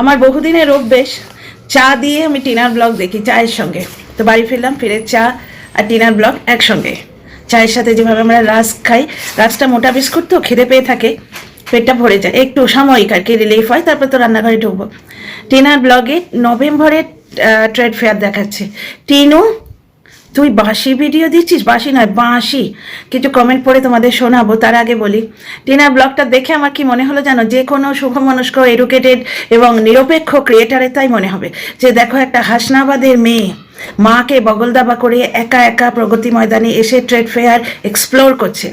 আমার বহুদিনের অভ্যেস, চা দিয়ে আমি টিনার ব্লগ দেখি চায়ের সঙ্গে। তো বাড়ি ফিরলাম, ফিরে চা আর টিনার ব্লগ একসঙ্গে। চায়ের সাথে যেভাবে আমরা রাস খাই রাসটা মোটা বিস্কুট তো খিদে পেয়ে থাকে, পেটটা ভরে যায়। একটু সাময়িক আর কি রিলিফ হয়, তারপর তো রান্নাঘরে ঢুকবো। টিনার ব্লগে নভেম্বরের ট্রেড ফেয়ার দেখাচ্ছে। টিনু তুই বাঁশি ভিডিও দিচ্ছিস? বাঁশি নয়, বাঁশি। কিছু কমেন্ট পড়ে তোমাদের শোনাবো, তার আগে বলি। টিনার ব্লগটা দেখে আমার কি মনে হলো জানো? যে কোনো শুভমনস্ক এডুকেটেড এবং নিরপেক্ষ ক্রিয়েটারের তাই মনে হবে। যে দেখো একটা হাসনাবাদের মেয়ে মাকে বগলদাবা করে একা একা প্রগতি ময়দানে এসে ট্রেড ফেয়ার এক্সপ্লোর করছে।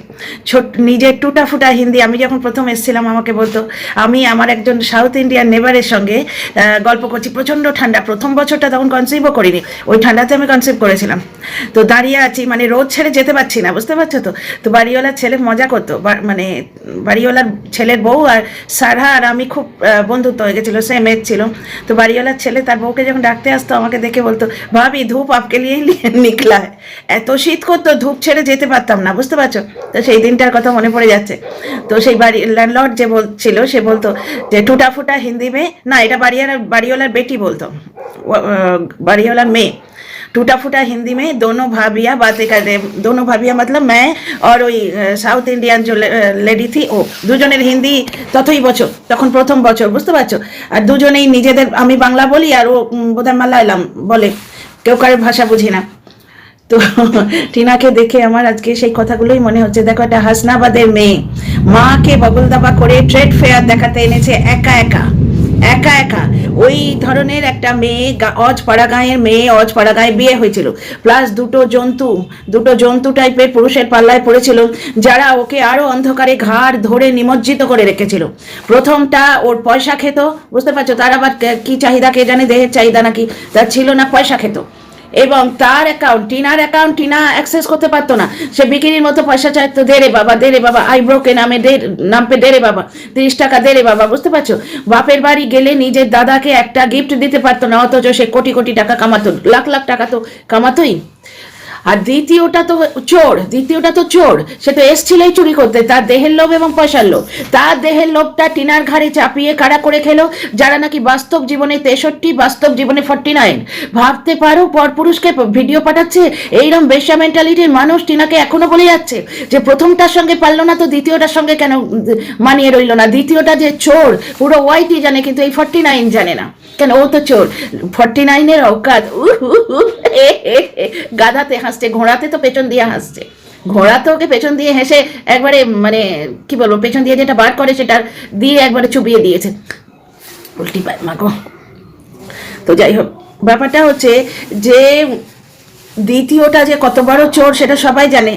ছোট, নিজের টুটা ফুটা হিন্দি, আমি যখন প্রথম এসেছিলাম, আমাকে বলতো, আমি আমার একজন সাউথ ইন্ডিয়ান নেবারের সঙ্গে গল্প করছি, প্রচণ্ড ঠান্ডা, প্রথম বছরটা তখন কনসিভও করিনি, ওই ঠান্ডাতে আমি কনসিভ করেছিলাম। তো দাঁড়িয়ে আছি মানে রোদ ছেড়ে যেতে পারছি না, বুঝতে পারছ তো? তো বাড়িওয়ালার ছেলে মজা করতো মানে বাড়িওয়ালার ছেলের বউ আর সারা আর আমি খুব বন্ধুত্ব হয়ে গেছিল সেম এজ ছিল। তো বাড়িওয়ালার ছেলে তার বউকে যখন ডাকতে আসতো, আমাকে দেখে বলতো, ভাবি ধূপ আপকে নিয়ে নিকলা है এত শীত করতো ধূপ ছেড়ে যেতে পারতাম না বুঝতে পারছো তো সেই দিনটার কথা মনে পড়ে যাচ্ছে তো সেই বাড়ি ল্যান্ডলর্ড যে বলছিল সে বলতো যে টুটা ফুটা হিন্দি মে না এটা বাড়িওয়ালার বাড়িওয়ালার বেটি বলতো ও- আহ, বাড়িওয়ালার মেয়ে टूटा फूटा हिंदी में दोनों भाभियाँ बातें कर रहे दोनों भाभियाँ मतलब मैं और ওই সাউথ ইন্ডিয়ান যে লেডি থি ও দুজনের হিন্দি ততই বছর তখন প্রথম বছর বুঝতে পারছো আর দুজনেই নিজেদের আমি বাংলা বলি আর ও উম, বোধহয় মালায়ালাম বলে কেউ কারোর ভাষা বুঝি না। তো টিনাকে দেখে আমার আজকে সেই কথাগুলোই মনে হচ্ছে। দেখো একটা হাসনাবাদের মেয়ে। মাকে বগল দাবা করে ট্রেড ফেয়ার দেখাতে এনেছে একা একা। একা একা। ওই ধরনের একটা মেয়ে অজপাড়া গাঁয়ের মেয়ে অজপাড়া গাঁয়ে বিয়ে হয়েছিল। প্লাস দুটো জন্তু দুটো জন্তু টাইপের পুরুষের পাল্লায় পড়েছিল, যারা ওকে আরও অন্ধকারে ঘাড় ধরে নিমজ্জিত করে রেখেছিল। প্রথমটা ওর পয়সা খেত, বুঝতে পারছ? তার আবার কি চাহিদা কে জানে? দেহের চাহিদা নাকি? তার ছিল না, পয়সা খেত। এবং তার অ্যাকাউন্ট টিনার অ্যাকাউন্ট টিনা অ্যাক্সেস করতে পারতো না। সে বিক্রির মতো পয়সা চাইতো, দে রে বাবা, দে রে বাবা আইব্রোকে নামে, দে নাম পে দে রে বাবা, তিরিশ টাকা দে রে বাবা, বুঝতে পারছ? বাপের বাড়ি গেলে নিজের দাদাকে একটা গিফট দিতে পারতো না, অথচ সে কোটি কোটি টাকা কামাতো, লাখ লাখ টাকা তো কামাতোই। আর দ্বিতীয়টা তো চোর, দ্বিতীয়টা তো চোর। সে তো এসছিলই চুরি করতে, তার দেহের লোভ এবং পয়সার লোভ। তার দেহের লোভটা টিনার ঘাড়ে চাপিয়ে কারা করে খেলো, যারা নাকি বাস্তব জীবনে তেষট্টি, বাস্তব জীবনে ফর্টি নাইন ভাবতে পারো পরপুরুষকে ভিডিও পাঠাচ্ছে এইরকম বেশ্যা মেন্টালিটির মানুষ টিনাকে এখনও বলে যাচ্ছে যে, প্রথমটার সঙ্গে পারল না তো দ্বিতীয়টার সঙ্গে কেন, মানিয়ে রইল না? দ্বিতীয়টা যে চোর, পুরো ওয়াইটি জানে, কিন্তু এই ফর্টি নাইন জানে না। কেন? ও তো চোর। ফর্টি নাইনের অকাত গাধাতে হাসছে, ঘোড়াতে তো পেছন দিয়ে হাসছে। ঘোড়া তো ওকে পেছন দিয়ে হেসে একবারে মানে কি বলব, পেছন দিয়ে যেটা বার করে সেটা দিয়ে একবারে চুবিয়ে দিয়েছে। উল্টি পায় মাগো তো যাই হোক, ব্যাপারটা হচ্ছে যে দ্বিতীয়টা যে কত বড় চোর সেটা সবাই জানে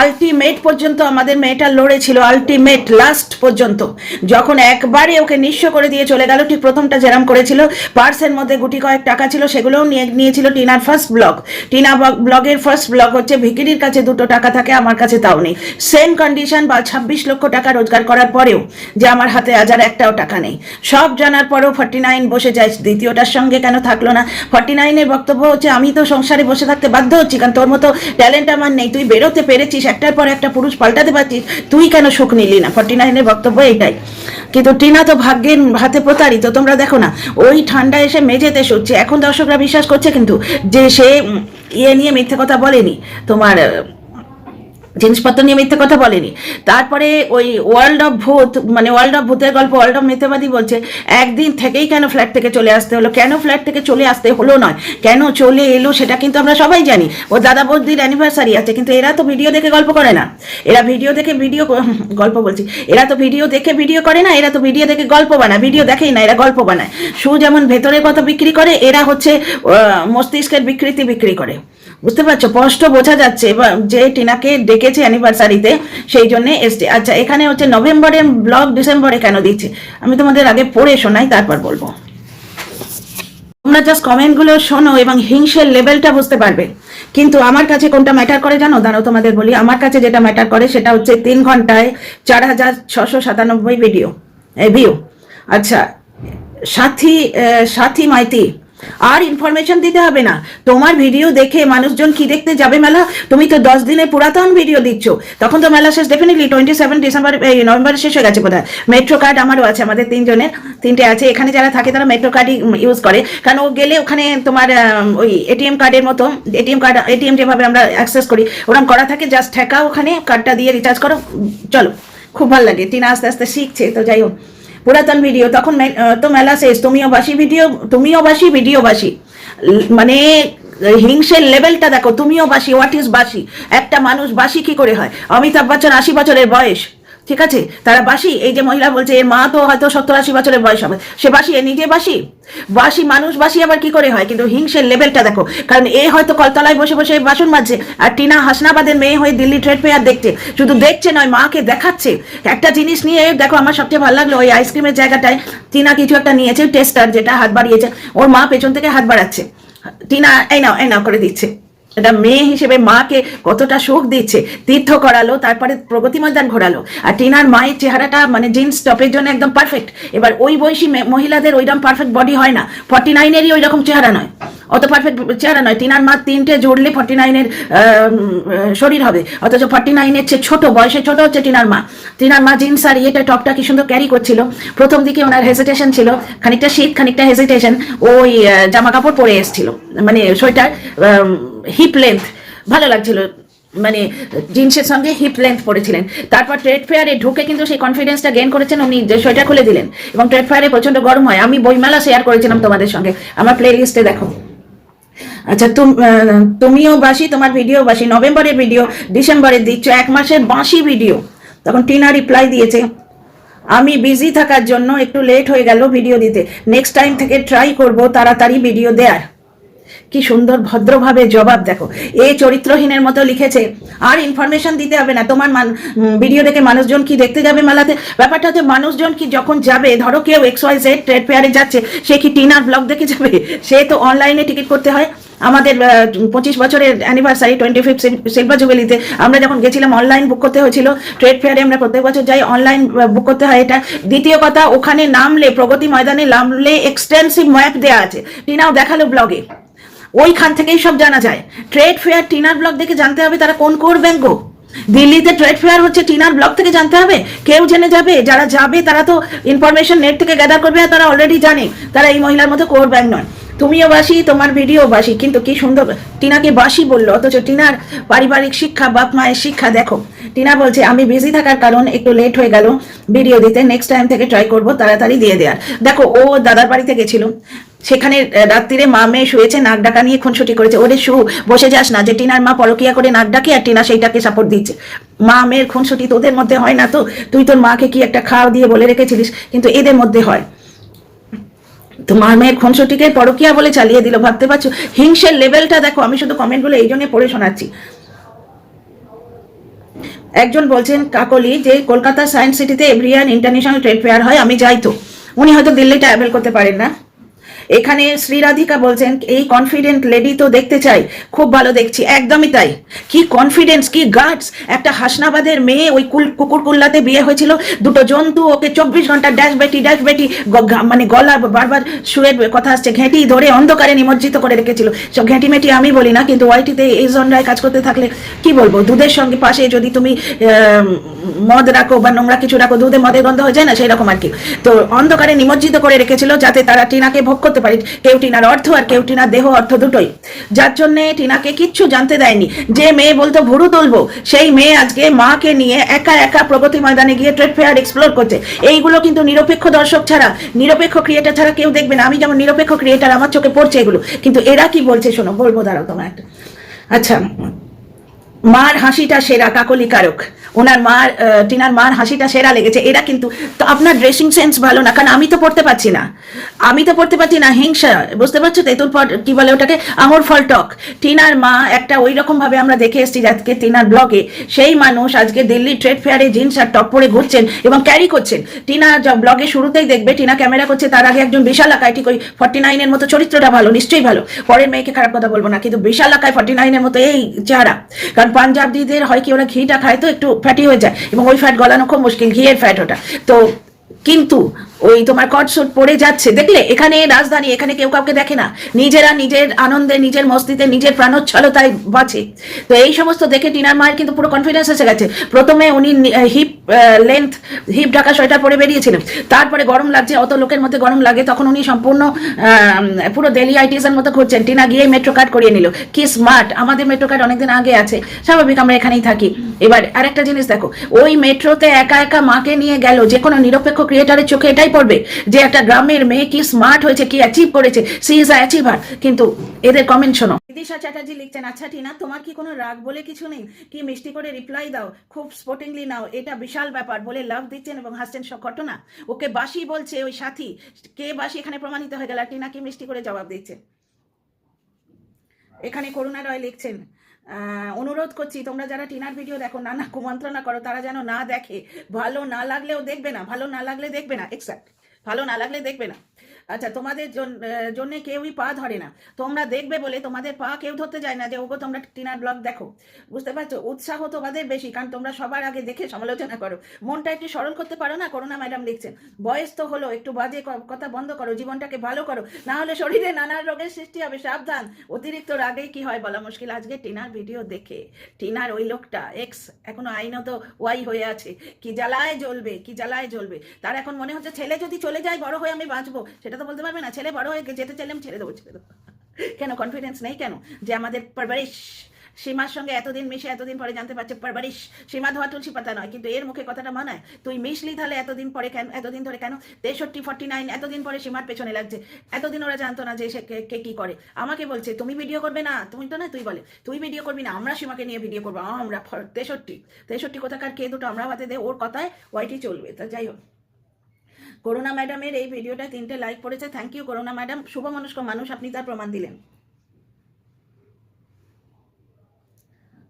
আলটিমেট পর্যন্ত আমাদের মেয়েটা লড়েছিল আলটিমেট লাস্ট পর্যন্ত। যখন একবারে ওকে নিঃস্ব করে দিয়ে চলে গেল, ঠিক প্রথমটা যেরাম করেছিল পার্সের মধ্যে গুটি কয়েক টাকা ছিল, সেগুলোও নিয়ে নিয়েছিল টিনার ফার্স্ট ব্লগ টিনা ব্লগের ফার্স্ট ব্লগ হচ্ছে, ভিকিরির কাছে দুটো টাকা থাকে, আমার কাছে তাও নেই। সেম কন্ডিশন বা ছাব্বিশ লক্ষ টাকা রোজগার করার পরেও যে আমার হাতে আজ আর একটাও টাকা নেই। সব জানার পরেও ফর্টি নাইন বসে যায়, দ্বিতীয়টার সঙ্গে কেন থাকল না? ফর্টি নাইনের বক্তব্য হচ্ছে, আমি তো সংসারে বসে থাকতে বাধ্য হচ্ছি, কারণ তোর মতো ট্যালেন্ট আমার নেই, তুই বেরোতে পেরেছিস একটার পর একটা পুরুষ পাল্টাতে পারছিস তুই কেন সুখ নিলি না? ফর্টি নাইনের বক্তব্য এটাই কিন্তু টিনা তো ভাগ্যের হাতে প্রতারিত, তোমরা দেখো না, ওই ঠান্ডা এসে মেঝেতে শুচ্ছে। এখন দর্শকরা বিশ্বাস করছে কিন্তু যে সে ইয়ে নিয়ে মিথ্যে কথা বলেনি। তোমার জিনিসপত্র নিয়ে মিথ্যে কথা বলেনি। তারপরে ওই ওয়ার্ল্ড অফ ভূত মানে ওয়ার্ল্ড অফ ভূতের গল্প ওয়ার্ল্ড অফ মিথ্যাবাদী বলছে, একদিন থেকেই কেন ফ্ল্যাট থেকে চলে আসতে হলো? কেন ফ্ল্যাট থেকে চলে আসতে হলো নয়? কেন চলে এলো সেটা কিন্তু আমরা সবাই জানি। ও দাদা বৌদির অ্যানিভার্সারি আছে, কিন্তু এরা তো ভিডিও দেখে গল্প করে না। এরা ভিডিও দেখে ভিডিও গল্প বলছি। এরা তো ভিডিও দেখে ভিডিও করে না, এরা তো ভিডিও দেখে গল্প বানায়। ভিডিও দেখেই না, এরা গল্প বানায়। সু যেমন ভেতরের কথা বিক্রি করে, এরা হচ্ছে মস্তিষ্কের বিকৃতি বিক্রি করে। বুঝতে পারছ? স্পষ্ট বোঝা যাচ্ছে। এবার যে টিনাকে ডেকেছে অ্যানিভার্সারিতে সেই জন্য এসছে। আচ্ছা এখানে হচ্ছে নভেম্বরের ব্লগ ডিসেম্বরে কেন দিচ্ছে? আমি তোমাদের আগে পড়ে শোনাই, তারপর বলব। তোমরা জাস্ট কমেন্টগুলো শোনো এবং হিংসের লেভেলটা বুঝতে পারবে। কিন্তু আমার কাছে কোনটা ম্যাটার করে জানো? দাঁড়াও, তোমাদের বলি। আমার কাছে যেটা ম্যাটার করে, সেটা হচ্ছে তিন ঘন্টায় চার হাজার ছশো সাতানব্বই ভিডিও ভিউ আচ্ছা সাথী সাথী মাইতি আর ইনফরমেশন দিতে হবে না। তোমার ভিডিও দেখে মানুষজন কি দেখতে যাবে মেলা? তুমি তো দশ দিনের পুরাতন ভিডিও দিচ্ছ। তখন তো মেলা শেষ ডেফিনেটলি টোয়েন্টি সেভেন ডিসেম্বর নভেম্বরে শেষ হয়ে গেছে বোধহয়। মেট্রো কার্ড আমারও আছে, আমাদের তিনজনের, তিনটে আছে। এখানে যারা থাকে তারা মেট্রো কার্ডই ইউজ করে। কারণ ও গেলে ওখানে তোমার ওই এটিএম কার্ডের মতো এটিএম কার্ড এটিএম যেভাবে আমরা অ্যাক্সেস করি ওরকম করা থাকে। জাস্ট ঠেকা ওখানে কার্ডটা দিয়ে রিচার্জ করো। চলো, খুব ভালো লাগে। টিনা আস্তে আস্তে শিখছে, তো যাই হোক। পুরাতন ভিডিও, তখন তো মেলা শেষ, তুমিও বাসি ভিডিও, তুমিও বাসি, ভিডিও বাসি। মানে হিংসের লেভেলটা দেখো, তুমিও বাসি হোয়াট ইজ বাসি? একটা মানুষ বাসি কি করে হয়? অমিতাভ বচ্চন আশি বছরের বয়স। ঠিক আছে? তারা বাসি? এই যে মহিলা বলছে এর মা তো হয়তো সত্তর আশি বছরের বয়স হবে। সে বাসি? এ নিজে বাসি? বাসি, মানুষ বাসি আবার কি করে হয়? কিন্তু হিংসের লেভেলটা দেখো, কারণ এ হয়তো কলতলায় বসে বসে বাসন মাজছে আর টিনা হাসনাবাদের মেয়ে হয়ে দিল্লি ট্রেড ফেয়ার দেখছে। শুধু দেখছে নয়, মাকে দেখাচ্ছে। একটা জিনিস নিয়ে দেখো, আমার সবচেয়ে ভালো লাগল, ওই আইসক্রিমের জায়গাটায় টিনা কিছু একটা নিয়েছে টেস্টার যেটা হাত বাড়িয়েছে। ওর মা পেছন থেকে হাত বাড়াচ্ছে। টিনা, এই নাও এই নাও করে দিচ্ছে। এটা মেয়ে হিসেবে মাকে কতটা সুখ দিচ্ছে। তীর্থ করালো, তারপরে প্রগতি ময়দান ঘোরালো। আর টিনার মায়ের চেহারাটা মানে জিন্স টপের জন্য একদম পারফেক্ট এবার ওই বয়সী মহিলাদের ওইরকম পারফেক্ট বডি হয় না। ফর্টি নাইনেরই ওই রকম চেহারা নয়। অত পারফেক্ট চেহারা নয়। টিনার মা তিনটে জুড়লে ফর্টি নাইনের শরীর হবে। অথচ ফর্টি নাইনের চেয়ে ছোট বয়সে ছোট হচ্ছে টিনার মা। টিনার মা জিন্স আর ইয়েটা টপটা কি সুন্দর ক্যারি করছিল। প্রথম দিকে ওনার হেজিটেশন ছিল। খানিকটা শীত, খানিকটা হেজিটেশন ওই জামা কাপড় পরে এসেছিল। মানে সোয়েটার হিপ লেন্থ ভালো লাগছিল। মানে জিন্সের সঙ্গে হিপ লেন্থ পরেছিলেন তারপর ট্রেড ফেয়ারে ঢুকে কিন্তু সেই কনফিডেন্সটা গেন করেছেন উনি, যে সোয়েটার খুলে দিলেন। এবং ট্রেড ফেয়ারে প্রচণ্ড গরম হয়। আমি বইমেলা শেয়ার করেছিলাম তোমাদের সঙ্গে। আমার প্লে লিস্টে দেখো। আচ্ছা তুম- তুমিও বাসি, তোমার ভিডিও বাসি। নভেম্বরের ভিডিও ডিসেম্বরের দিচ্ছ, এক মাসের বাসি ভিডিও তখন টিনা রিপ্লাই দিয়েছে, আমি বিজি থাকার জন্য একটু লেট হয়ে গেল ভিডিও দিতে। নেক্সট টাইম থেকে ট্রাই করব, তাড়াতাড়ি ভিডিও দেয়ার। কি সুন্দর ভদ্রভাবে জবাব, দেখো। এ চরিত্রহীনের মতো লিখেছে, আর ইনফরমেশন দিতে হবে না। তোমার ভিডিও দেখে মানুষজন কি দেখতে যাবে মেলাতে? ব্যাপারটা হচ্ছে মানুষজন কি যখন যাবে, ধরো কেউ এক্স ওয়াই জেড ট্রেড ফেয়ারে যাচ্ছে, সে কি টিনার ব্লগ দেখে যাবে? সে তো অনলাইনে টিকিট করতে হয়। আমাদের পঁচিশ বছরের অ্যানিভার্সারি টোয়েন্টি ফিফ শিল্পা জুবেলিতে আমরা যখন গেছিলাম অনলাইন বুক করতে হয়েছিল। ট্রেড ফেয়ারে আমরা প্রত্যেক বছর যাই অনলাইন বুক করতে হয় এটা। দ্বিতীয় কথা, ওখানে নামলে, প্রগতি ময়দানে নামলে এক্সটেন্সিভ ম্যাপ দেওয়া আছে। টিনাও দেখাল ব্লগে ওইখান থেকেই সব জানা যায়। ট্রেড ফেয়ার টিনার ব্লক দেখে জানতে হবে তারা কোন কোর ব্যাঙ্ক দিল্লিতে ট্রেড ফেয়ার হচ্ছে টিনার ব্লক থেকে জানতে হবে। কেউ জেনে যাবে, যারা যাবে তারা তো ইনফরমেশন নেট থেকে গ্যাদার করবে আর তারা অলরেডি জানে। তারা এই মহিলার মধ্যে কোর ব্যাঙ্ক নয়। তুমিও বাসি, তোমার ভিডিও বাসি, কিন্তু কি সুন্দর। টিনাকে বাসি বলল, অথচ টিনার পারিবারিক শিক্ষা, বাপ মায়ের শিক্ষা, দেখো। টিনা বলছে, আমি বিজি থাকার কারণ একটু লেট হয়ে গেল। ভিডিও দিতে নেক্সট টাইম থেকে ট্রাই করব, তাড়াতাড়ি দিয়ে দেওয়ার দেখো, ও দাদার বাড়িতে গেছিল। সেখানে রাত্রিরে মা মেয়ে শুয়েছে, নাক ডাকা নিয়ে খুনসুটি করেছে। ওরে শু বসে যাস না, যে টিনার মা পরকিয়া করে নাক ডাকে আর টিনা সেইটাকে সাপোর্ট দিচ্ছে। মা মেয়ের খুনসুটি তোদের মধ্যে হয় না তো? তুই তোর মাকে কি একটা খাওয়া দিয়ে বলে রেখেছিলিস? কিন্তু এদের মধ্যে হয়। তো মা মেয়ের খুনসুটিকে পরকিয়া বলে চালিয়ে দিল, ভাবতে পারছ? হিংসের লেভেলটা দেখো, আমি শুধু কমেন্টগুলো এই জন্য পড়ে শোনাচ্ছি। একজন বলছেন, কাকলি, যে কলকাতা সায়েন্স সিটিতে every year international trade fair হয়, আমি যাই তো। উনি হয়তো দিল্লি ট্রাভেল করতে পারেন না। এখানে শ্রীরাধিকা বলছেন, এই কনফিডেন্ট লেডি তো দেখতে চাই, খুব ভালো দেখছি, একদমই তাই। কি কনফিডেন্স কি গার্ডস একটা হাসনাবাদের মেয়ে ওই কুল, কুকুর কুল্লাতে বিয়ে হয়েছিল, দুটো জন্তু, ওকে চব্বিশ ঘণ্টা ড্যাশ বেটি ড্যাশ বেটি মানে গলা বারবার সুরের কথা আসছে, ঘেঁটি ধরে অন্ধকারে নিমজ্জিত করে রেখেছিল। সব ঘেঁটি মেটি আমি বলি না, কিন্তু ওয়াইটিতে এই জনরায় কাজ করতে থাকলে কি বলব? দুধের সঙ্গে পাশে যদি তুমি মদ রাখো বা নোংরা কিছু রাখো, দুধে মদের গন্ধ হয়ে যায় না, সেই রকম আর কি। তো অন্ধকারে নিমজ্জিত করে রেখেছিল, যাতে তারা টিনাকে ভোগ করতে পারে। কেউ টিনার অর্থ আর কেউ টিনার দেহ অর্থ দুটোই। যার জন্য টিনাকে কিচ্ছু জানতে দেয়নি। যে মেয়ে বলতো, ভুরু তুলবো। সেই মেয়ে আজকে মাকে নিয়ে একা একা প্রগতি ময়দানে গিয়ে ট্রেড ফেয়ার এক্সপ্লোর করছে। এইগুলো কিন্তু নিরপেক্ষ দর্শক ছাড়া, নিরপেক্ষ ক্রিয়েটার ছাড়া কেউ দেখবে না। আমি যেমন নিরপেক্ষ ক্রিয়েটার আমার চোখে পড়ছে এগুলো। কিন্তু এরা কি বলছে শোনো, বলব দাঁড়াও তোমার একটা। আচ্ছা মার হাসিটা সেরা, কাকলি কারক। ওনার মার টিনার মার হাসিটা সেরা লেগেছে। এরা কিন্তু, তো আপনার ড্রেসিং সেন্স ভালো না, কারণ আমি তো পড়তে পারছি না। আমি তো পড়তে পারছি না, হিংসা। বুঝতে পারছ তেঁতুল ফল কি বলে ওটাকে? আঙুর ফল টক। টিনার মা একটা ওই রকম ভাবে আমরা দেখে এসেছি আজকে টিনার ব্লগে সেই মানুষ আজকে দিল্লি ট্রেড ফেয়ারে জিন্স আর টপ পরে ঘুরছেন এবং ক্যারি করছেন। টিনা ব্লগে শুরুতেই দেখবে, টিনা ক্যামেরা করছে, তার আগে একজন বিশাল আকায়, ঠিক ওই ফর্টি নাইনের মতো চরিত্রটা ভালো, নিশ্চয়ই ভালো। পরের মেয়েকে খারাপ কথা বলব না, কিন্তু বিশাল আকায় ফর্টি নাইনের মতো এই চেহারা। কারণ পাঞ্জাবদের হয় কি, ওরা ঘিটা খায় তো একটু ফ্যাটি হয়ে যায়। এবং ওই ফ্যাট গলানো খুব মুশকিল, ঘিয়ের ফ্যাট ওটা। তো কিন্তু ওই তোমার কটসুট পড়ে যাচ্ছে। দেখলে, এখানে রাজধানী, এখানে কেউ কাউকে দেখে না। নিজেরা নিজের আনন্দে, নিজের মস্তিতে, নিজের প্রাণোচ্ছলতায় বাঁচে। তো এই সমস্ত দেখে টিনার মায়ের কিন্তু পুরো কনফিডেন্স এসে গেছে। প্রথমে উনি হিপ লেন্থ হিপ ঢাকা সোয়েটার পরে বেরিয়েছিলেন। তারপরে গরম লাগছে, অত লোকের মধ্যে গরম লাগে। তখন উনি সম্পূর্ণ পুরো ডেলি আইটিসের মতো ঘুরছেন। টিনা গিয়ে মেট্রো কার্ড করিয়ে নিল। কি স্মার্ট আমাদের মেট্রো কার্ড অনেকদিন আগে আছে। স্বাভাবিক, আমরা এখানেই থাকি। এবার আরেকটা জিনিস দেখো। ওই মেট্রোতে একা একা মাকে নিয়ে গেল যে কোনো নিরপেক্ষ ক্রিয়েটারের চোখে এটাই পড়বে যে একটা গ্রামের মেয়ে কি স্মার্ট হয়েছে, কি অ্যাচিভ করেছে সি ইজ অ্যাচিভার কিন্তু এদের কমেন্ট শোনো। বিদিশা চ্যাটার্জি লিখছেন আচ্ছা টিনা, তোমার কি কোনো রাগ বলে কিছু নেই? কি মিষ্টি করে রিপ্লাই দাও? খুব স্পোর্টিংলি নাও। এটা বিশাল ব্যাপার। বলে লাভ দিচ্ছেন এবং হাসছেন সব ঘটনা। ওকে বাসি বলছে ওই সাথী। কে বাসি এখানে প্রমাণিত হয়ে গেল? টিনা কি মিষ্টি করে জবাব দিচ্ছে? এখানে করুণা রয় লিখছেন অনুরোধ করছি, তোমরা যারা টিনার ভিডিও দেখো নানা কুমন্ত্রণা করো, তারা যেন না দেখে। ভালো না লাগলেও দেখবে না, ভালো না লাগলে দেখবে না এক্সাক্ট ভালো না লাগলে দেখবে না। আচ্ছা তোমাদের জন্য কেউই পা ধরে না। তোমরা দেখবে বলে তোমাদের পা কেউ ধরতে যায় না যে, ওগো, তোমরা টিনার ব্লগ দেখো। বুঝতে পারছ? উৎসাহ তোমাদের বেশি, কারণ তোমরা সবার আগে দেখে সমালোচনা করো। মনটা একটু সরল করতে পারো না? করোনা ম্যাডাম লিখছেন, বয়স তো হলো, একটু বাজে কথা বন্ধ করো, জীবনটাকে ভালো করো। না হলে শরীরে নানা রোগের সৃষ্টি হবে, সাবধান। অতিরিক্ত রাগেই কি হয় বলা মুশকিল, আজকে টিনার ভিডিও দেখে, টিনার ওই লোকটা, এক্স, এখনও আইনত ওয়াই হয়ে আছে। কি জ্বালায় জ্বলবে, কি জ্বালায় জ্বলবে? তার এখন মনে হচ্ছে ছেলে যদি চলে যায়, বড় হয়ে আমি বাঁচবো। সেটা তো বলতে পারবে না। ছেলে বড় হয়ে যেতে চাইলে ছেড়ে দেবো ছেড়ে দেবো। কেন? কনফিডেন্স নেই কেন? যে আমাদের পারবারিশ সীমার সঙ্গে এতদিন মিশে, এতদিন পরে জানতে পারছে পারবারিশ সীমা ধোয়া তুলসী পাতা নয়, কিন্তু এর মুখে কথাটা মানায়। তুই মিশলি তাহলে এতদিন পরে কেন, এতদিন ধরে কেন? তেষট্টি, ফর্টি নাইন, এতদিন পরে সীমার পেছনে লাগছে। এতদিন ওরা জানতো না যে সে কে- কে করে। আমাকে বলছে, তুমি ভিডিও করবে না? তুমি তো না, তুই বলে। তুই ভিডিও করবি না, আমরা সীমাকে নিয়ে ভিডিও করব, আমরা তেষট্টি। তেষট্টি কোথাকার কে দুটো আমরা হাতে দে, ওর কথায় ওয়াইটি চলবে। তা যাই হোক। করোনা ম্যাডামের এই ভিডিওটা তিনটে লাইক পড়েছে। থ্যাংক ইউ করোনা ম্যাডাম। শুভ মনস্ক মানুষ, আপনি তার প্রমাণ দিলেন।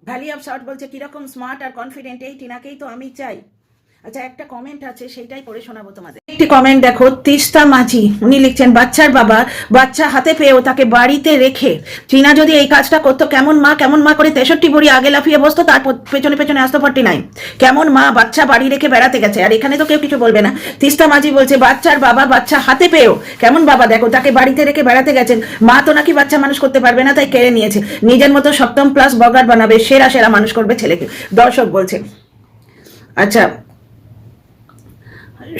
ভ্যালি অফ শর্ট বলছে, কীরকম স্মার্ট আর কনফিডেন্ট এই টিনাকেই তো আমি চাই। আচ্ছা একটা কমেন্ট আছে সেটাই পড়ে শোনাবো তোমাদের। একটি কমেন্ট দেখো, তিস্তা মাঝি, উনি লিখছেন, বাচ্চার বাবা, বাচ্চা হাতে পেয়েও তাকে বাড়িতে রেখে চীনা যদি এই কাজটা করতো, কেমন মা কেমন মা করে তেষট্টি বড়ি আগে লাফিয়ে বসতো তার পেছনে পেছনে আসতো ফর্টি নাইন। কেমন মা, বাচ্চা বাড়ি রেখে বেড়াতে গেছে, আর এখানে তো কেউ কিছু বলবে না। তিস্তা মাঝি বলছে, বাচ্চার বাবা, বাচ্চা হাতে পেয়েও, কেমন বাবা, দেখো, তাকে বাড়িতে রেখে বেড়াতে গেছেন। মা তো নাকি বাচ্চা মানুষ করতে পারবে না, তাই কেড়ে নিয়েছে। নিজের মতো সপ্তম প্লাস বগার বানাবে, সেরা সেরা মানুষ করবে ছেলেকে। দর্শক বলছে আচ্ছা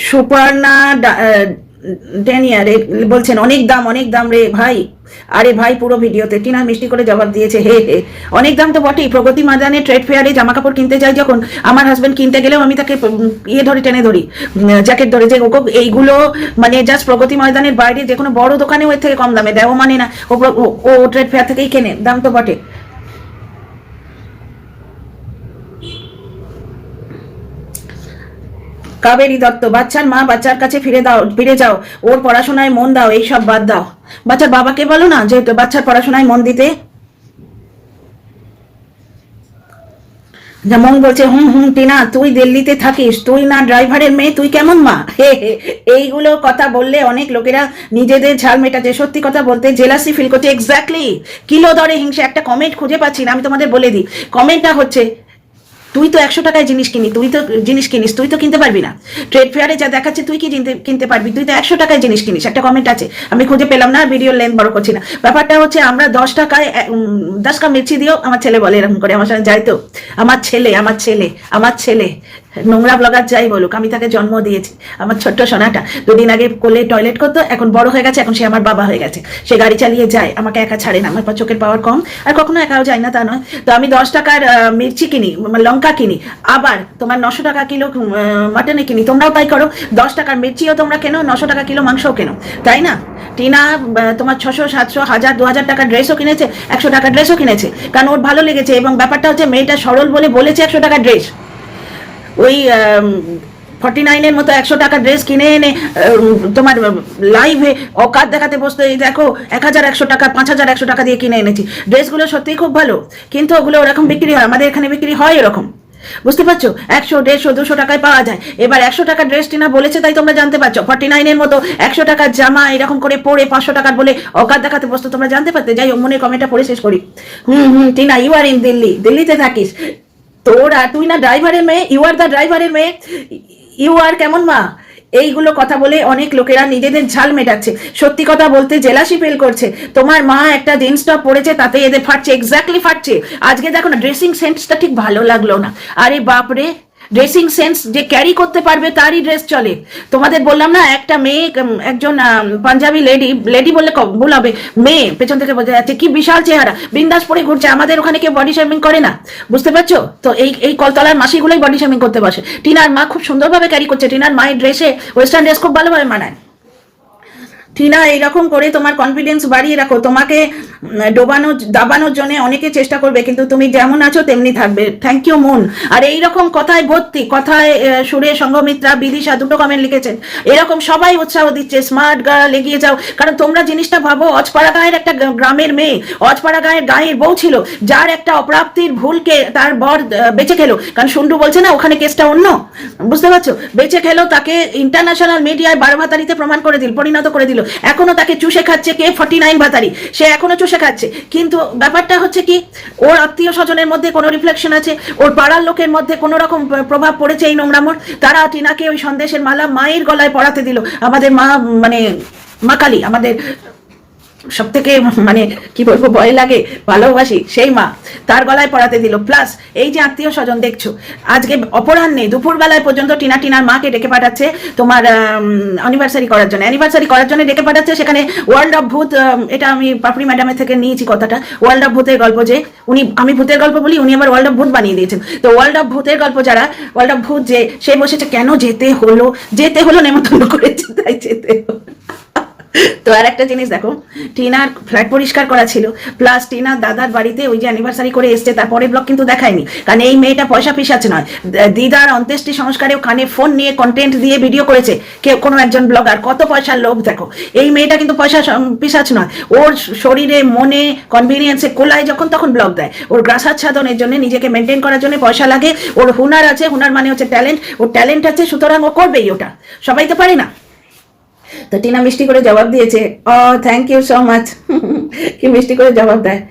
সুপর্ণা ডা- আহ, ড্যানিয়া রে বলছেন অনেক দাম অনেক দাম রে ভাই আরে ভাই পুরো ভিডিওতে টিনা মিষ্টি করে জবাব দিয়েছে হে হে অনেক দাম তো বটেই প্রগতি মাদানে ট্রেড ফেয়ারে জামা কাপড় কিনতে যাই যখন আমার হাজবেন্ড কিনতে গেলেও আমি তাকে ইয়ে ধরে টেনে ধরি জ্যাকেট ধরে যে ওকে এইগুলো মানে জাস্ট প্রগতি ময়দানের বাইরে যে কোনো বড় দোকানেও এর থেকে কম দামে দেয় ও মানে না ও- ও ট্রেড ফেয়ার থেকেই কেনে দাম তো বটে কাবেরী দত্ত, বাচ্চার মা বাচ্চার কাছে ফিরে দাও, ফিরে যাও, ওর পড়াশোনায় মন দাও, এই সব বাদ দাও। বাচ্চার বাবাকে বলো না যে বাচ্চার পড়াশোনায় মন দিতে। যেমন বলছে, হুম হুম, টিনা, তুই দিল্লিতে থাকিস, তুই না ড্রাইভারের মেয়ে, তুই কেমন মা? হে হে, এইগুলো কথা বললে অনেক লোকেরা নিজেদের ঝাল মেটাচ্ছে। সত্যি কথা বলতে, জেলাসি ফিল করছে এক্স্যাক্টলি কিলো দরে হিংসা একটা কমেন্ট খুঁজে পাচ্ছি না, আমি তোমাদের বলে দিই। কমেন্টটা হচ্ছে তুই তো একশো টাকায় জিনিস কিনি, তুই তো জিনিস কিনিস, তুই তো কিনতে পারবি না। ট্রেড ফেয়ারে যা দেখাচ্ছে, তুই কি কিনতে পারবি? তুই তো একশো টাকায় জিনিস কিনিস, একটা কমেন্ট আছে, আমি খুঁজে পেলাম না ভিডিও লেন্থ বড় করছি না। ব্যাপারটা হচ্ছে আমরা দশ টাকায় দশ কা মির্চি দিও আমার ছেলে বলে এরকম করে, আমার সঙ্গে যাই তো আমার ছেলে আমার ছেলে আমার ছেলে। নোংরা ব্লগার যাই বলুক, আমি তাকে জন্ম দিয়েছি। আমার ছোট্ট সোনাটা, দুদিন আগে কোলে টয়লেট করতো, এখন বড় হয়ে গেছে, এখন সে আমার বাবা হয়ে গেছে। সে গাড়ি চালিয়ে যায়, আমাকে একা ছাড়ে না, আমার চোখের পাওয়ার কম। আর কখনো একাও যায় না, তা নয়। তো আমি দশ টাকার মির্চি কিনি মানে লঙ্কা কিনি, আবার তোমার নশো টাকা কিলো মাটনে কিনি, তোমরাও তাই করো। দশ টাকার মির্চিও তোমরা কেনো, নশো টাকা কিলো মাংসও কেনো। তাই না? টিনা তোমার ছশো, সাতশো, হাজার, দু হাজার টাকার ড্রেসও কিনেছে, একশো টাকার ড্রেসও কিনেছে। কারণ ওর ভালো লেগেছে, এবং ব্যাপারটা হচ্ছে মেয়েটা সরল বলে বলেছে একশো টাকার ড্রেস ওই ফর্টি নাইনের মতো একশো টাকা ড্রেস কিনে এনে তোমার লাইভে অকাত দেখাতে বসতে, এই দেখো, এক হাজার একশো টাকা, পাঁচ হাজার একশো টাকা দিয়ে কিনে এনেছি। ড্রেসগুলো সত্যিই খুব ভালো, কিন্তু ওগুলো ওরকম বিক্রি হয়, আমাদের এখানে বিক্রি হয় এরকম বুঝতে পারছ? একশো, দেড়শো, দুশো টাকায় পাওয়া যায়। এবার একশো টাকার ড্রেস টিনা বলেছে তাই তোমরা জানতে পারছ। ফর্টি নাইনের মতো একশো টাকার জামা এরকম করে পরে পাঁচশো টাকার বলে অকাত দেখাতে বসতো তোমরা জানতে পারতে। যাই হোক, মনে কমেন্টটা পড়ে শেষ করি। Hmm hmm, Tina you are in Delhi দিল্লিতে থাকিস। তোর তুই না ড্রাইভারের মেয়ে ইউ আর দ্য ড্রাইভারের মেয়ে ইউ আর কেমন মা? এইগুলো কথা বলে অনেক লোকেরা নিজেদের ঝাল মেটাচ্ছে। সত্যি কথা বলতে জেলাসি ফেল করছে। তোমার মা একটা জিন্স টপ পরেছে, তাতে এদের ফাটছে এক্স্যাক্টলি ফাটছে। আজকে দেখো না ড্রেসিং সেন্সটা ঠিক ভালো লাগল না। আরে বাপরে! ড্রেসিং সেন্স যে ক্যারি করতে পারবে তারই ড্রেস চলে। তোমাদের বললাম না, একটা মেয়ে একজন পাঞ্জাবি লেডি লেডি বললে ভুল হবে। মেয়ে, পেছন থেকে বোঝা যাচ্ছে কি বিশাল চেহারা বিন্দাস পরে ঘুরছে, আমাদের ওখানে কেউ বডি শেমিং করে না। বুঝতে পারছ? তো এই এই কলতলার মাসিগুলোই বডি শেমিং করতে বসে। টিনার মা খুব সুন্দরভাবে ক্যারি করছে, টিনার মায়ের ড্রেসে ওয়েস্টার্ন ড্রেস খুব ভালোভাবে মানায়। টিনা এইরকম করে তোমার কনফিডেন্স বাড়িয়ে রাখো। তোমাকে ডোবানো, দাবানোর জন্য অনেকে চেষ্টা করবে, কিন্তু তুমি যেমন আছো তেমনি থাকবে। থ্যাংক ইউ মন আর এই রকম কথায় ভর্তি, কথায় সুরে সঙ্গমিত্রা, বিদিশা দুটো কমেন্ট লিখেছেন। এরকম সবাই উৎসাহ দিচ্ছে স্মার্ট গার্ল এগিয়ে যাও। কারণ তোমরা জিনিসটা ভাবো, অজপাড়া গায়ের একটা গ্রামের মেয়ে, অজপাড়া গায়ের গায়ের বউ ছিল, যার একটা অপ্রাপ্তির ভুলকে তার বর বেঁচে খেলো। কারণ সুন্ডু বলছে না, ওখানে কেসটা অন্য? বুঝতে পারছ? বেঁচে খেলো, তাকে ইন্টারন্যাশনাল মিডিয়ায় বারো ভাতারিতে প্রমাণ করে দিল, পরিণত করে দিল। এখনও তাকে চুষে খাচ্ছে কে? Forty nine ভাতারি। সে এখনও চুষে খাচ্ছে। কিন্তু ব্যাপারটা হচ্ছে কি, ওর আত্মীয় স্বজনের মধ্যে কোনো রিফ্লেকশন আছে? ওর পাড়ার লোকের মধ্যে কোনো রকম প্রভাব পড়েছে এই নোংরামোর তারা টিনাকে ওই সন্দেশের মালা মায়ের গলায় পড়াতে দিল। আমাদের মা মানে মা কালী, আমাদের সব থেকে মানে কি বলব, ভয় লাগে, ভালোবাসি সেই মা। তার গলায় পড়াতে দিল। প্লাস এই যে আত্মীয় স্বজন দেখছ, আজকে অপরাহ্নে দুপুরবেলায় পর্যন্ত টিনা টিনার মাকে ডেকে পাঠাচ্ছে তোমার অ্যানিভার্সারি করার জন্য। অ্যানিভার্সারি করার জন্য ডেকে পাঠাচ্ছে সেখানে ওয়ার্ল্ড অফ ভূত এটা আমি পাপড়ি ম্যাডামের থেকে নিয়েছি কথাটা। ওয়ার্ল্ড অফ ভূতের গল্প যে, উনি, আমি ভূতের গল্প বলি, উনি আবার ওয়ার্ল্ড অফ ভূত বানিয়ে দিয়েছেন। তো ওয়ার্ল্ড অফ ভূতের গল্প যারা ওয়ার্ল্ড অফ ভূত যে, সে বসেছে, কেন যেতে হলো? যেতে হলো নেমন্তন্ন করেছে, তাই যেতে হলো। তো আর একটা জিনিস দেখো, টিনার ফ্ল্যাট পরিষ্কার করা ছিল প্লাস টিনার দাদার বাড়িতে ওই যে অ্যানিভার্সারি করে এসছে তারপরে ব্লগ কিন্তু দেখায়নি। কারণ এই মেয়েটা পয়সা পিসাচ্ছে নয়। দিদার অন্ত্যেষ্টি সংস্কারেও কানে ফোন নিয়ে কন্টেন্ট দিয়ে ভিডিও করেছে, কেউ কোনো একজন ব্লগার কত পয়সার লোভ দেখো। এই মেয়েটা কিন্তু পয়সা পিসাচ নয়। ওর শরীরে, মনে কনভিনিয়েন্সে কোলায় যখন তখন ব্লগ দেয়। ওর গ্রাসাচ্ছাদনের জন্য নিজেকে মেনটেন করার জন্য পয়সা লাগে। ওর হুনার আছে, হুনার মানে হচ্ছে ট্যালেন্ট ওর ট্যালেন্ট আছে, সুতরাং ও করবেই ওটা। সবাই তো পারে না। তো টিনা মিষ্টি করে জবাব দিয়েছে, ও থ্যাংক ইউ সো মাচ কি মিষ্টি করে জবাব দেয়?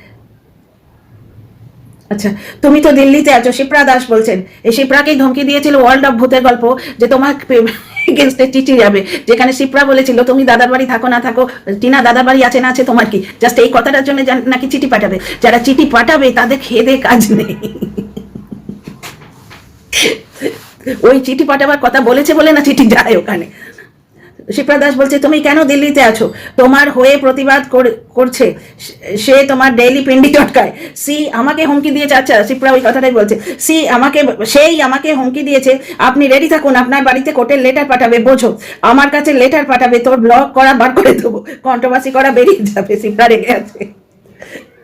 আচ্ছা তুমি তো দিল্লিতে আছো, শিপ্রা দাস বলছেন। এই শিপ্রাকেই ধমকি দিয়েছিল ওয়ার্ল্ড অফ ভূতের গল্প, যে তোমার এগেনস্টে চিঠি যাবে। যেখানে শিপ্রা বলেছিল, তুমি দাদার বাড়ি থাকো না থাকো, টিনা দাদার বাড়ি আছে না আছে তোমার কি? জাস্ট এই কথাটার জন্য জান- নাকি চিঠি পাঠাবে? যারা চিঠি পাঠাবে, তাদের খেদে কাজ নেই। ওই চিঠি পাঠাবার কথা বলেছে বলে না চিঠি যায় ওখানে? শিপ্রা দাস বলছে, তুমি কেন দিল্লিতে আছো? তোমার হয়ে প্রতিবাদ করছে। সে- তোমার ডেইলি পিন্ডি চটকায়। সি আমাকে হুমকি দিয়েছে আচ্ছা শিপ্রা ওই কথাটাই বলছে। সি আমাকে, সেই আমাকে হুমকি দিয়েছে, আপনি রেডি থাকুন, আপনার বাড়িতে কোর্টের লেটার পাঠাবে, বোঝো। আমার কাছে লেটার পাঠাবে, তোর ব্লক করা বার করে দেবো। কন্ট্রোভার্সি করা বেরিয়ে যাবে, শিপ্রা রেগে আছে।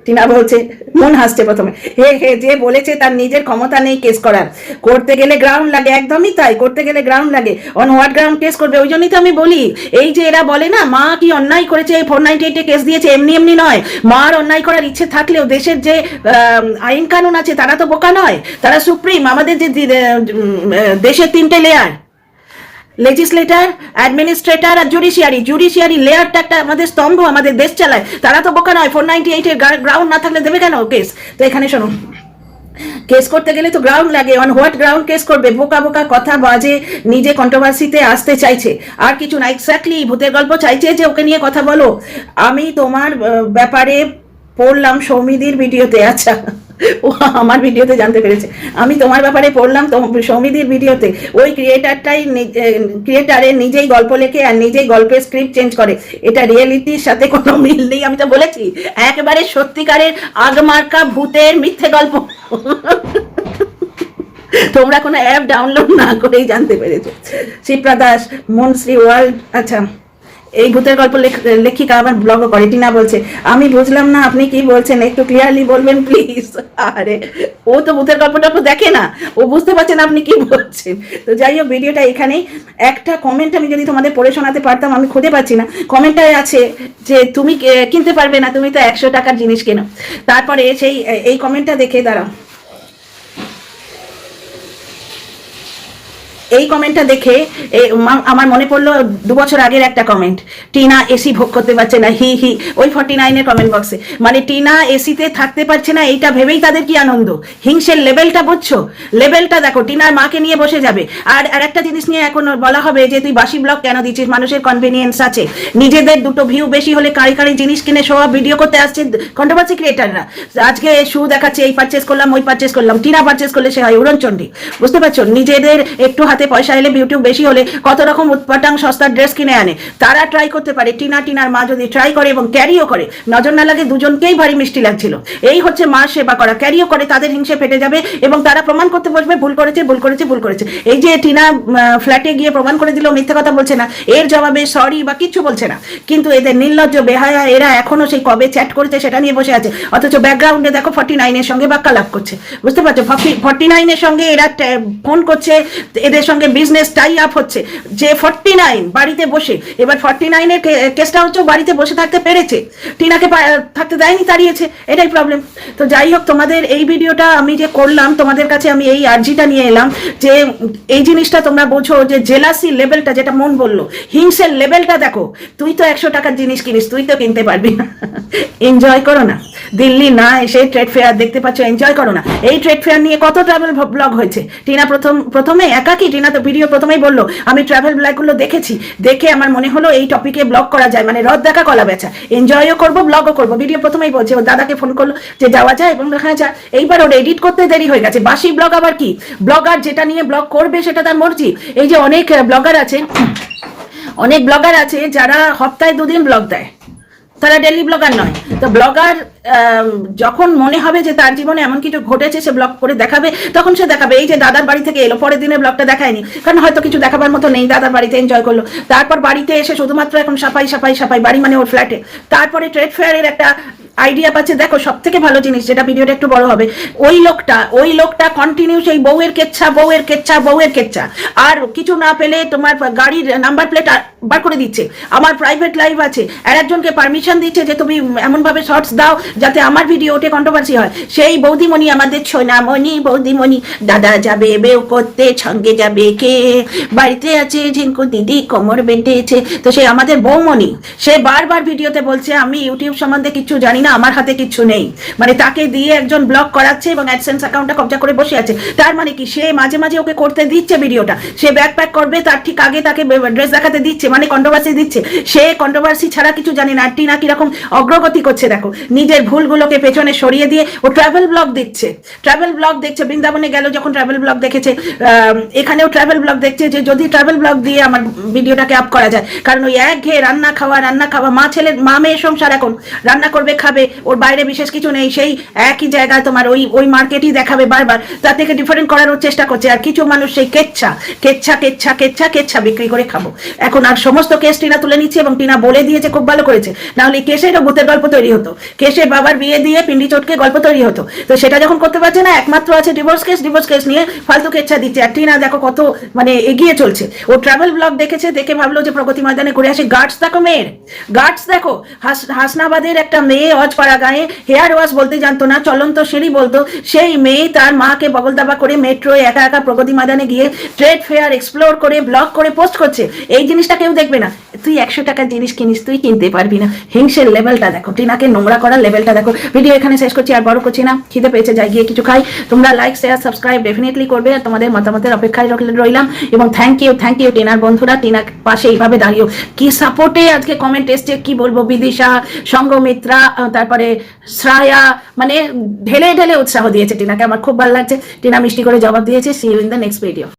টিনা বলছে, মন হাসছে প্রথমে। হে হে, যে বলেছে তার নিজের ক্ষমতা নেই কেস করার। করতে গেলে গ্রাউন্ড লাগে, একদমই তাই, করতে গেলে গ্রাউন্ড লাগে। অন হোয়াট গ্রাউন্ড কেস করবে, ওই জন্যই তো আমি বলি, এই যে এরা বলে না, মা কি অন্যায় করেছে, এই ফোর নাইনটি এইটে কেস দিয়েছে, এমনি এমনি নয়। মার অন্যায় করার ইচ্ছে থাকলেও দেশের যে আইন কানুন আছে, তারা তো বোকা নয়। তারা সুপ্রিম, আমাদের যে দেশের তিনটে লেয়ার লেজিসলেটার অ্যাডমিনিস্ট্রেটর আর জুডিশিয়ারি জুডিশিয়ারি লেয়ারটা একটা আমাদের স্তম্ভ, আমাদের দেশ চালায়। তারা তো বোকা নয় ফোর নাইনটি এইটের গ্রাউন্ড না থাকলে দেবে কেন কেস তো এখানে শোনো। কেস করতে গেলে তো গ্রাউন্ড লাগে। অন হোয়াট গ্রাউন্ড কেস করবে? বোকা বোকা কথা বাজে, নিজে কন্ট্রোভার্সিতে আসতে চাইছে। আর কিছু না এক্স্যাক্টলি ভূতের গল্প চাইছে যে ওকে নিয়ে কথা বলো। আমি তোমার ব্যাপারে পড়লাম সৌমিদির ভিডিওতে আচ্ছা। ও আমার ভিডিওতে জানতে পেরেছে। আমি তোমার ব্যাপারে পড়লাম, তো সৌমিদির ভিডিওতে। ওই ক্রিয়েটারটাই ক্রিয়েটারে নিজেই গল্প লেখে আর নিজেই গল্পের স্ক্রিপ্ট চেঞ্জ করে। এটা রিয়েলিটির সাথে কোনো মিল নেই, আমি তো বলেছি। একেবারে সত্যিকারের আগমার্কা ভূতের মিথ্যে গল্প। তোমরা কোনো অ্যাপ ডাউনলোড না করেই জানতে পেরেছ। শিপ্রা দাস, মনশ্রী ওয়ার্ল্ড আচ্ছা। এই ভূতের গল্প লেখ- লেখিকা আবার ব্লগও করে। টিনা বলছে, আমি বুঝলাম না, আপনি কি বলছেন? একটু ক্লিয়ারলি বলবেন প্লিজ আরে, ও তো ভূতের গল্প টল্প দেখে না। ও বুঝতে পারছে না আপনি কি বলছেন। তো যাই হোক, ভিডিওটা এখানেই। একটা কমেন্ট আমি যদি তোমাদের পড়ে শোনাতে পারতাম, আমি খুঁজে পাচ্ছি না। কমেন্টটায় আছে যে, তুমি কিনতে পারবে না, তুমি তো একশো টাকার জিনিস কেনো? তারপরে সেই এই কমেন্টটা দেখে, দাঁড়াও। এই কমেন্টটা দেখে আমার মনে পড়ল, দু বছর আগের একটা কমেন্ট টিনা এসি ভোগ করতে পারছে না, হি হি। ওই ফর্টি নাইনের কমেন্ট বক্সে মানে টিনা এসিতে থাকতে পারছে না, এইটা ভেবেই তাদের কি আনন্দ? হিংসের লেভেলটা বুঝছ? লেভেলটা দেখো, টিনার মাকে নিয়ে বসে যাবে। আর আর একটা জিনিস নিয়ে এখন বলা হবে যে, তুই বাসি ব্লগ কেন দিচ্ছিস? মানুষের কনভিনিয়েন্স আছে। নিজেদের দুটো ভিউ বেশি হলে কারি কারি জিনিস কিনে সব ভিডিও করতে আসছে কন্ট্রোভার্সি ক্রিয়েটাররা আজকে শু দেখাচ্ছে, এই পারচেস করলাম, ওই পারচেস করলাম। টিনা পারচেস করলে সে হয় উড়নচণ্ডী। বুঝতে পারছ? নিজেদের একটু হাতে পয়সা এলে বিউটিউব বেশি হলে কত রকম উৎপাটাং সস্তার ড্রেস কিনে আনে। তারা ট্রাই করতে পারে, টিনা টিনার মা যদি ট্রাই করে এবং ক্যারিও করে, নজর না লাগে দুজনকেই ভারী মিষ্টি লাগছিল। এই হচ্ছে মা সেবা করা ক্যারিও করে তাদের হিংসে ফেটে যাবে এবং তারা প্রমাণ করতে বসবে, ভুল করেছে ভুল করেছে ভুল করেছে। এই যে টিনা ফ্ল্যাটে গিয়ে প্রমাণ করে দিল, মিথ্যে কথা বলছে না, এর জবাবে সরি বা কিচ্ছু বলছে না। কিন্তু এদের নির্লজ্জ, বেহায়া, এরা এখনও সেই কবে চ্যাট করেছে সেটা নিয়ে বসে আছে। অথচ ব্যাকগ্রাউন্ডে দেখো ফর্টি নাইনের সঙ্গে বাক্কা লাভ করছে। বুঝতে পারছ? ফর্টি নাইনের সঙ্গে এরা ফোন করছে, এদের সঙ্গে বিজনেস টাই আপ হচ্ছে। যে ফর্টি নাইন বাড়িতে বসে, এবার ফর্টি নাইনের কেসটা হচ্ছে বাড়িতে বসে থাকতে পেরেছে। টিনাকে থাকতে দেয়নি, তাড়িয়েছে, এটাই প্রবলেম তো যাই হোক, তোমাদের এই ভিডিওটা আমি যে করলাম, তোমাদের কাছে আমি এই আর্জিটা নিয়ে এলাম যে এই জিনিসটা তোমরা বোঝো যে জেলাসি লেভেলটা যেটা মন বলল, হিংসের লেভেলটা দেখো। তুই তো একশো টাকার জিনিস কিনিস, তুই তো কিনতে পারবি না। এনজয় করো না। দিল্লি না এসে ট্রেড ফেয়ার দেখতে পাচ্ছ এনজয় করো না। এই ট্রেড ফেয়ার নিয়ে কত ট্রাভেল ব্লগ হয়েছে? টিনা প্রথম প্রথমে একাকি টিনা তো ভিডিও প্রথমেই বলল, আমি ট্রাভেল ব্লগগুলো দেখেছি, দেখে আমার মনে হলো এই টপিকে ব্লগ করা যায় মানে রথ দেখা কলা বেচা। এনজয়ও করব ব্লগও করব। ভিডিও প্রথমেই বলছে ওর দাদাকে ফোন করল যে যাওয়া যায় এবং দেখা যায় এইবার ওর এডিট করতে দেরি হয়ে গেছে। বাসি ব্লগ আবার কি? ব্লগার যেটা নিয়ে ব্লগ করবে সেটা তার মর্জি। এই যে অনেক ব্লগার আছে, অনেক ব্লগার আছে যারা সপ্তাহে দুদিন ব্লগ দেয়। তারা ডেলি ব্লগার নয়। তো ব্লগার যখন মনে হবে যে তার জীবনে এমন কিছু ঘটেছে, সে ব্লগ করে দেখাবে, তখন সে দেখাবে। এই যে দাদার বাড়ি থেকে এলো, পরের দিনে ব্লগটা দেখায়নি। কারণ হয়তো কিছু দেখাবার মতো নেই, দাদার বাড়িতে এনজয় করল। তারপর বাড়িতে এসে শুধুমাত্র এখন সাফাই সাফাই সাফাই বাড়ি মানে ওর ফ্ল্যাটে তারপরে ট্রেড ফেয়ারের একটা আইডিয়া পাচ্ছে, দেখো সব থেকে ভালো জিনিস যেটা ভিডিওটা একটু বড় হবে, ওই লোকটা ওই লোকটা কন্টিনিউ সেই বউয়ের কেচ্ছা বউয়ের কেচ্ছা বউয়ের কেচ্ছা। আর কিছু না পেলে তোমার গাড়ির নাম্বার প্লেট বার করে দিচ্ছে। আমার প্রাইভেট লাইফ আছে। আর একজনকে পারমিশন দিচ্ছে যে তুমি এমন ভাবে শর্টস দাও যাতে আমার ভিডিও ওঠে কন্ট্রোভার্সি হয়। সেই বৌদিমণি আমাদের সোনামণি, বৌদিমণি, দাদা যাবে, বেউ করতে সঙ্গে যাবে কে? বাড়িতে আছে ঝিঙ্কু দিদি, কোমর বেঁধেছে। তো সে আমাদের বৌমণি, সে বারবার ভিডিওতে বলছে, আমি ইউটিউব সম্বন্ধে কিছু জানি না। আমার হাতে কিছু নেই। মানে তাকে দিয়ে একজন ব্লগ করাচ্ছে এবং অ্যাডসেন্স অ্যাকাউন্টটা কবজা করে বসে আছে। তার মানে কি? সে মাঝে মাঝে ওকে করতে দিচ্ছে ভিডিওটা। সে ব্যাকপ্যাক করবে, তার ঠিক আগে তাকে ড্রেস দেখাতে দিচ্ছে মানে কন্ট্রোভার্সি দিচ্ছে। সে কন্ট্রোভার্সি ছাড়া কিছু জানে না। টিনা কীরকম অগ্রগতি করছে দেখো। নিজের ভুলগুলোকে পেছনে সরিয়ে দিয়ে ও ট্রাভেল ব্লগ দিচ্ছে ট্রাভেল ব্লগ দেখছে। বৃন্দাবনে গেল যখন ট্রাভেল ব্লগ দেখেছে। এখানেও ট্রাভেল ব্লগ দেখছে যে যদি ট্রাভেল ব্লগ দিয়ে আমার ভিডিওটাকে আপ করা যায়। কারণ ওই এক ঘেয়ে রান্না খাওয়া রান্না খাওয়া, মা ছেলের, মা মেয়ের সংসার এখন। রান্না করবে, খাবে ওর বাইরে বিশেষ কিছু নেই, সেই একই জায়গায় তোমার ওই ওই মার্কেটই দেখাবে বারবার। তার থেকে ডিফারেন্ট করার ওর চেষ্টা করছে, আর কিছু মানুষ সেই কেচ্ছা কেচ্ছা কেচ্ছা কেচ্ছা কেচ্ছা বিক্রি করে খাব। এখন আর সমস্ত কেস টিনা তুলে নিচ্ছে এবং টিনা বলে দিয়েছে, খুব ভালো করেছে। নাহলে কেসেরও ভূতের গল্প তৈরি হতো। কেসের বাবার বিয়ে দিয়ে পিন্ডি চটকে গল্প তৈরি হতো। তো সেটা যখন করতে পারছে না, একমাত্র আছে ডিভোর্স কেস ডিভোর্স কেস নিয়ে ফালতু কেচ্ছা দিচ্ছে। আর টিনা দেখো কত মানে এগিয়ে চলছে। ও ট্রাভেল ব্লগ দেখেছে, দেখে ভাবলো যে প্রগতি ময়দানে ঘুরে আসে। গার্ডস দেখো মেয়ের। গার্ডস দেখো, হাস- হাসনাবাদের একটা মেয়ে অজপাড়া গায়ে হেয়ার ওয়াশ বলতে জানতো না, চলন্ত সিঁড়ি বলতো। সেই মেয়ে তার মাকে বগল দাবা করে মেট্রো একা একা প্রগতি ময়দানে গিয়ে ট্রেড ফেয়ার এক্সপ্লোর করে, ব্লগ করে পোস্ট করছে। এই জিনিসটা কেউ দেখবে না। তুই একশো টাকার জিনিস কিনিস, তুই কিনতে পারবি না। হিংসের লেভেলটা দেখো, টিনাকে নোংরা করার লেভেলটা দেখো। ভিডিও এখানে শেষ করছি, আর বড় করছি না। খিদে পেয়েছে, যাই গিয়ে কিছু খাই। তোমরা লাইক শেয়ার সাবস্ক্রাইব ডেফিনেটলি করবে। আর তোমাদের মতামতের অপেক্ষায় রইল- রইলাম। এবং থ্যাংক ইউ থ্যাংক ইউ টিনার বন্ধুরা। টিনার পাশে এইভাবে দাঁড়িয়েও। কি সাপোর্টে আজকে কমেন্ট এসছে, কি বলব? বিদিশা, সঙ্গমিত্রা তারপরে শ্রায়া মানে ঢেলে ঢেলে উৎসাহ দিয়েছে টিনাকে। আমার খুব ভালো লাগছে। টিনা মিষ্টি করে জবাব দিয়েছে। See you in the next video